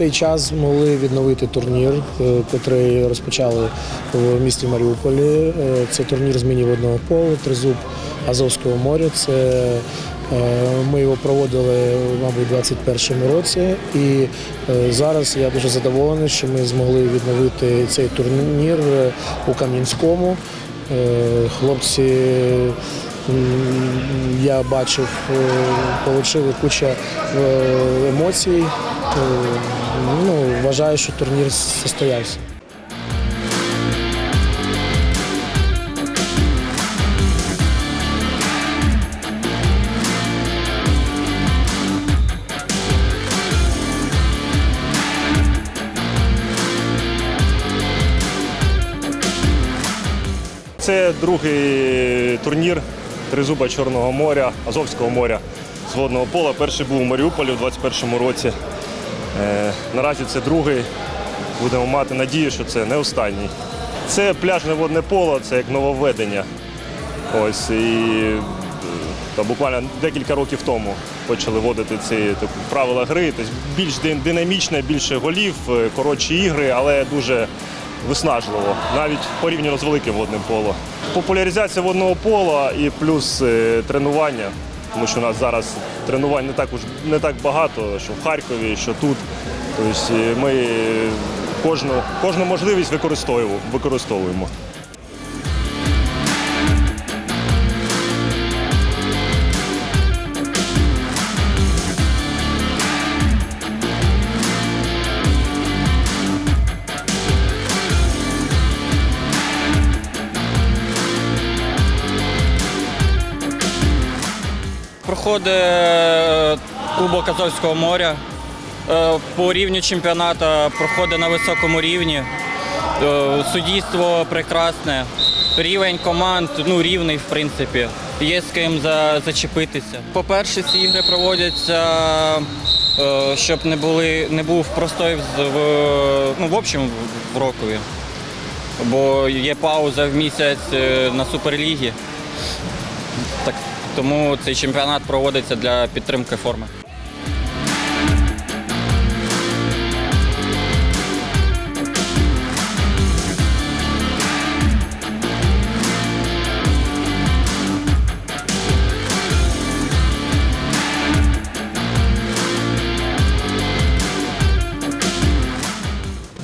цей час змогли відновити турнір, е, який розпочали в місті Маріуполі. Е, Це турнір з міні-водного полу, тризуб Азовського моря. Це е, ми його проводили, мабуть, у 2021 році. І е, зараз я дуже задоволений, що ми змогли відновити цей турнір е, у Кам'янському. Е, Хлопці, я бачив, е, отримали кучу е, емоцій. Е, Ну, вважаю, що турнір состоявся. Це другий турнір Тризуба Чорного моря, Азовського моря з водного пола. Перший був у Маріуполі у 2021 році. Е, наразі це другий. Будемо мати надію, що це не останній. Це пляжне водне поло, це як нововведення. Ось і та буквально декілька років тому почали вводити ці такі правила гри. Тобто більш динамічне, більше голів, е, коротші ігри, але дуже виснажливо, навіть порівняно з великим водним поло. Популяризація водного пола і плюс е, тренування, тому що у нас зараз тренувань не так уж не так багато, що в Харкові, що тут. Тобто е, ми кожну, кожну можливість використовуємо. Проходить е, Кубок Азовського моря. Е, По рівню чемпіонату проходить на високому рівні. Е, Суддівство прекрасне. Рівень команд ну, рівний, в принципі. Є з ким за, зачепитися. По-перше, ці ігри проводяться, щоб не, були, не був простой в, ну, в общем в рокові. Бо є пауза в місяць на суперлігі. Так, тому цей чемпіонат проводиться для підтримки форми.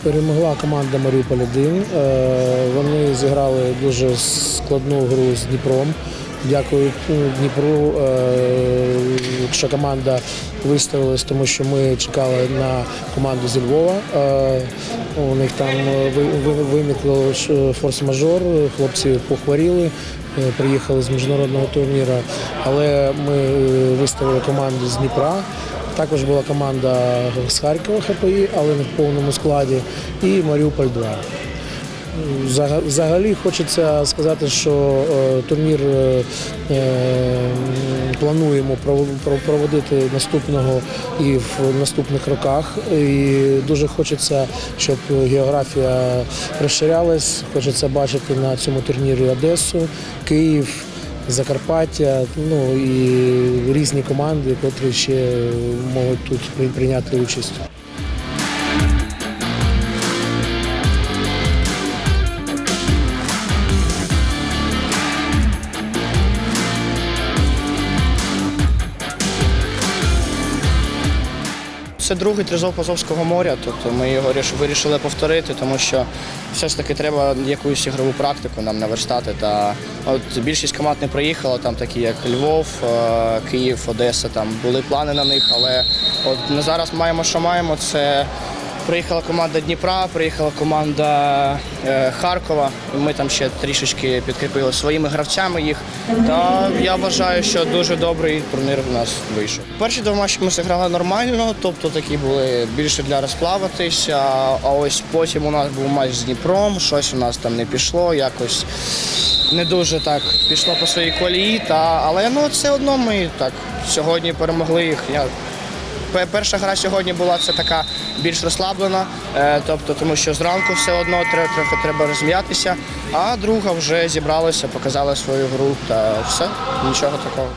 Перемогла команда Маріуполь 1. Е, Вони зіграли дуже складну гру з Дніпром. Дякую ну, Дніпру, е, що команда виставилась, тому що ми чекали на команду зі Львова. Е, У них там е, ви- ви- виникло е, форс-мажор, хлопці похворіли, е, приїхали з міжнародного турніру, але ми е, виставили команду з Дніпра. Також була команда з Харкова ХПІ, але не в повному складі, і Маріуполь 2. Взага- Взагалі хочеться сказати, що е, турнір е, е, плануємо пров- пров- проводити наступного і в наступних роках. І дуже хочеться, щоб географія розширялась. Хочеться бачити на цьому турнірі Одесу, Київ. Закарпаття, ну і різні команди, котрі ще можуть тут при- прийняти участь. Це другий тризов Азовського моря, тобто ми його вирішили повторити, тому що все ж таки треба якусь ігрову практику нам наверстати. Та от більшість команд не приїхала, там такі як Львов, е, Київ, Одеса. Там були плани на них, але от ми зараз маємо, що маємо. Це приїхала команда Дніпра, приїхала команда е, Харкова. Ми там ще трішечки підкріпили своїми гравцями їх. Та я вважаю, що дуже добрий турнір в нас вийшов. Перші два матчі ми зіграли нормально, тобто такі були більше для розплаватися. А ось потім у нас був матч з Дніпром, щось у нас там не пішло, якось не дуже так пішло по своїй колії. Та, але ну все одно ми так сьогодні перемогли їх. Я Перша гра сьогодні була це така більш розслаблена, е, тобто тому що зранку все одно трохи треба розм'ятися, а друга вже зібралася, показала свою гру та все, нічого такого.